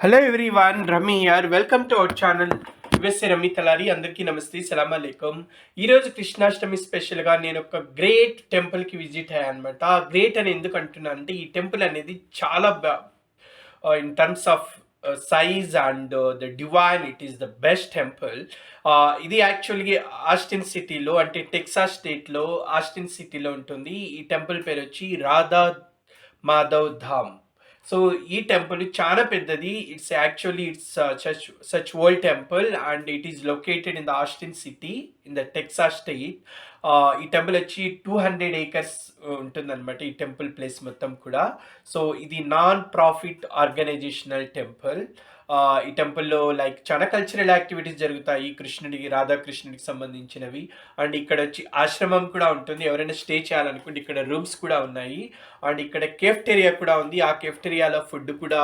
Hello everyone Rami here welcome to our channel USA Rami Talari అందరికీ నమస్తే సలాం అలైకుం ఈరోజు కృష్ణాష్టమి స్పెషల్గా నేను ఒక గ్రేట్ టెంపుల్కి విజిట్ అయ్యాను అనమాట ఆ గ్రేట్ అని ఎందుకు అంటున్నాను అంటే ఈ టెంపుల్ అనేది చాలా in terms of size and the divine it is the best temple ఇది యాక్చువల్గా ఆస్టిన్ సిటీలో అంటే టెక్సాస్ స్టేట్లో ఆస్టిన్ సిటీలో ఉంటుంది. ఈ టెంపుల్ పేరు వచ్చి రాధా మాధవ్ ధామ్. సో ఈ టెంపుల్ చాలా పెద్దది. It's actually it's such such old temple and it is located in the Austin city in the Texas state ఈ టెంపుల్ వచ్చి టూ హండ్రెడ్ ఏకర్స్ ఉంటుందన్నమాట ఈ టెంపుల్ ప్లేస్ మొత్తం కూడా. సో ఇది నాన్ ప్రాఫిట్ ఆర్గనైజేషనల్ టెంపుల్ ఈ టెంపుల్లో లైక్ చాలా కల్చరల్ యాక్టివిటీస్ జరుగుతాయి. కృష్ణుడికి రాధాకృష్ణుడికి సంబంధించినవి. అండ్ ఇక్కడ వచ్చి ఆశ్రమం కూడా ఉంటుంది. ఎవరైనా స్టే చేయాలనుకుంటే ఇక్కడ రూమ్స్ కూడా ఉన్నాయి. అండ్ ఇక్కడ కేఫ్టేరియా కూడా ఉంది. ఆ కేఫ్టేరియాలో ఫుడ్ కూడా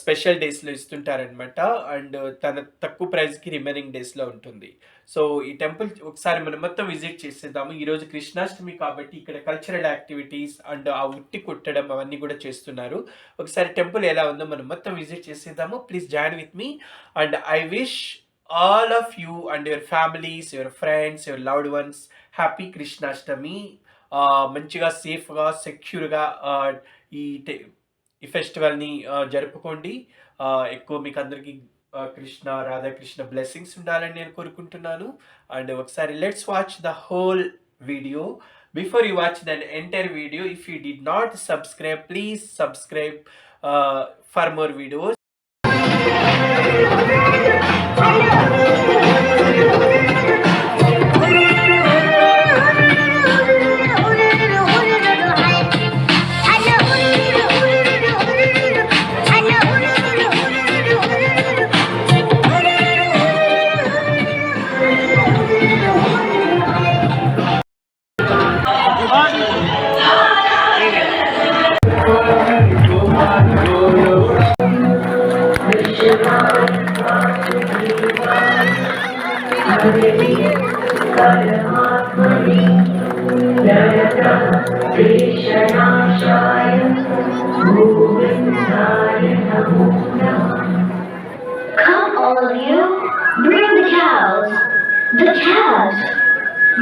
స్పెషల్ డేస్లో ఇస్తుంటారనమాట అండ్ తన తక్కువ ప్రైస్కి రిమైనింగ్ డేస్లో ఉంటుంది. సో ఈ టెంపుల్ ఒకసారి మనం మొత్తం విజిట్ చేసేద్దాము. ఈరోజు కృష్ణాష్టమి కాబట్టి ఇక్కడ కల్చరల్ యాక్టివిటీస్ అండ్ ఆ ఉట్టి కుట్టడం అవన్నీ కూడా చేస్తున్నారు. ఒకసారి టెంపుల్ ఎలా ఉందో మనం మొత్తం విజిట్ చేసేద్దాము. Please join with me and I wish all of you and your families your friends your loved ones happy Krishnashtami. మంచిగా సేఫ్గా సెక్యూర్గా ఈ టె- ఈ ఫెస్టివల్ని జరుపుకోండి. ఎక్కువ మీకు అందరికీ కృష్ణ రాధాకృష్ణ బ్లెస్సింగ్స్ ఉండాలని నేను కోరుకుంటున్నాను. అండ్ ఒకసారి let's watch the whole video before you watch that entire video if you did not subscribe please subscribe for more videos Come, all of you, bring the cows, the calves,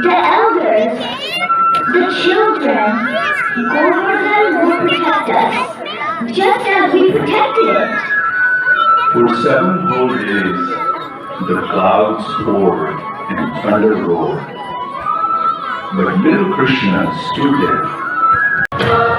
the elders, the children. Govardhan will protect us, just as we protected it. For seven whole days, the clouds poured and thunder roared. But little Krishna stood there.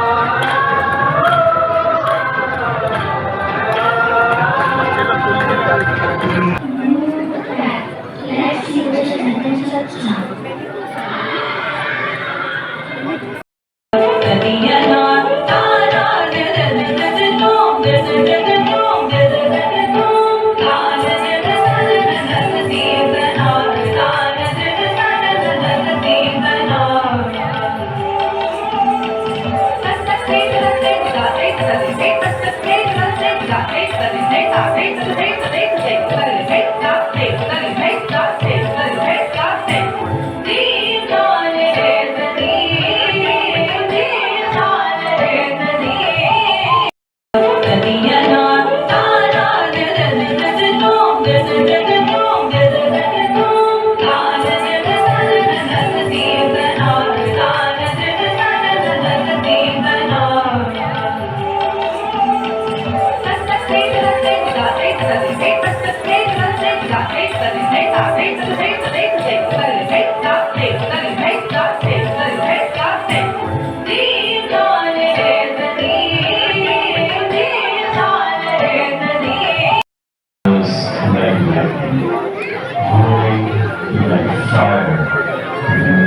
Sorry.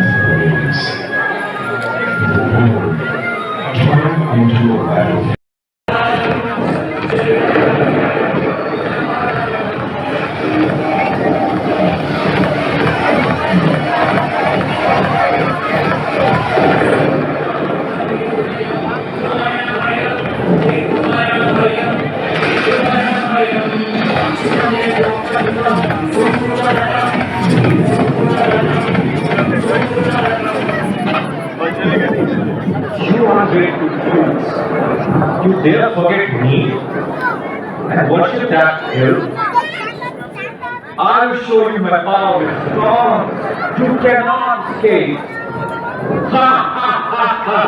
I'll show you my power. God, you cannot escape. Ha ha ha ha.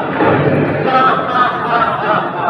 Ha ha ha ha.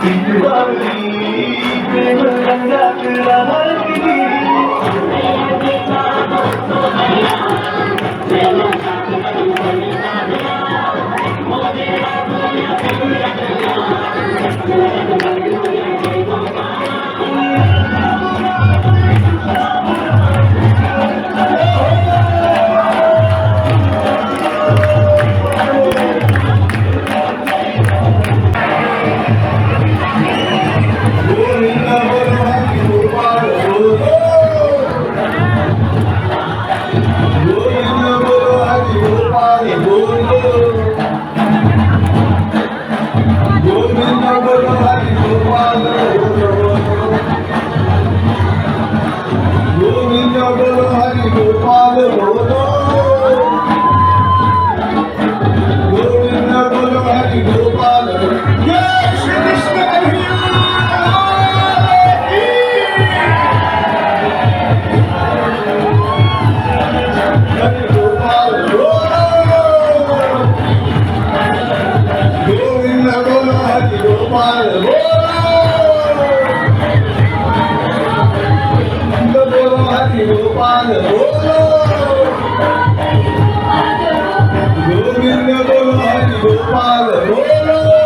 Thank you. Hallelujah.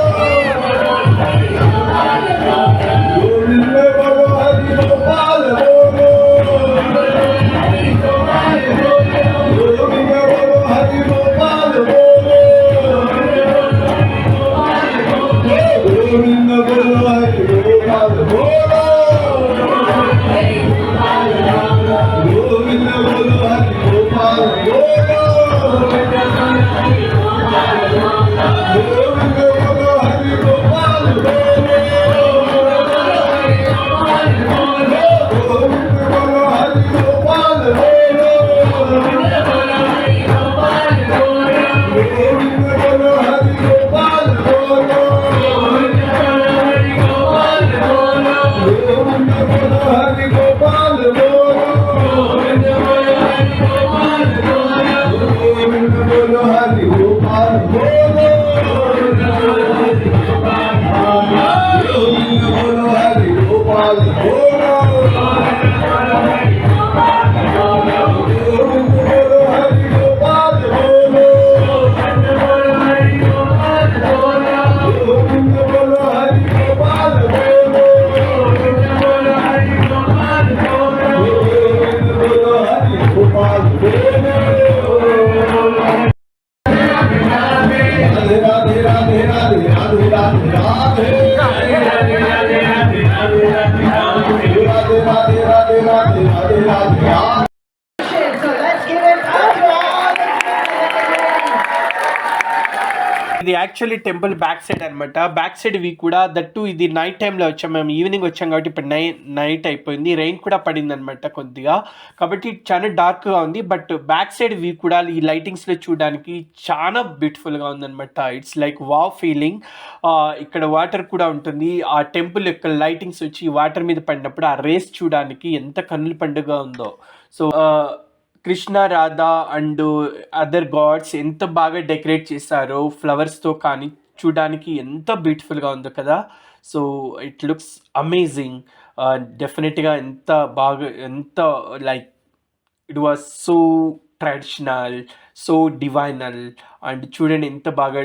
Senhor. Actually temple back side అనమాట back side we కూడా that ఇది night టైంలో వచ్చాం. మేము evening వచ్చాం కాబట్టి ఇప్పుడు నై నైట్ అయిపోయింది. రెయిన్ కూడా పడింది అనమాట కొద్దిగా. కాబట్టి చాలా డార్క్గా ఉంది. బట్ బ్యాక్ సైడ్ వ్యూ కూడా ఈ లైటింగ్స్లో చూడడానికి చాలా బ్యూటిఫుల్గా ఉందన్నమాట ఇట్స్ లైక్ వా ఫీలింగ్ ఇక్కడ వాటర్ కూడా ఉంటుంది. ఆ టెంపుల్ యొక్క లైటింగ్స్ వచ్చి వాటర్ మీద పడినప్పుడు ఆ రేస్ చూడడానికి ఎంత కన్నుల పండుగ ఉందో. So Krishna Radha and other gods ఎంత బాగా డెకరేట్ చేశారో ఫ్లవర్స్తో కానీ చూడడానికి ఎంత బ్యూటిఫుల్గా ఉందో కదా. సో ఇట్ లుక్స్ అమేజింగ్ డెఫినెట్గా ఎంత బాగా ఎంత like it was so traditional so divinal and చూడండి ఎంత బాగా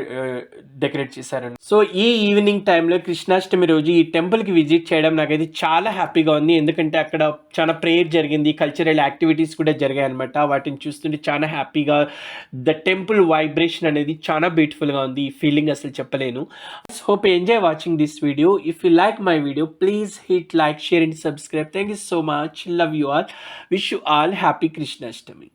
డెకరేట్ చేశారని. సో ఈ ఈవినింగ్ టైంలో కృష్ణాష్టమి రోజు ఈ టెంపుల్కి విజిట్ చేయడం నాకైతే చాలా హ్యాపీగా ఉంది. ఎందుకంటే అక్కడ చాలా ప్రేయర్ జరిగింది కల్చరల్ యాక్టివిటీస్ కూడా జరిగాయి అనమాట వాటిని చూస్తుంటే చాలా హ్యాపీగా ద టెంపుల్ వైబ్రేషన్ అనేది చాలా బ్యూటిఫుల్గా ఉంది. ఈ ఫీలింగ్ అసలు చెప్పలేను. Hope enjoy watching this video if you like my video please hit like share and subscribe thank you so much love you all wish you all happy Krishnashtami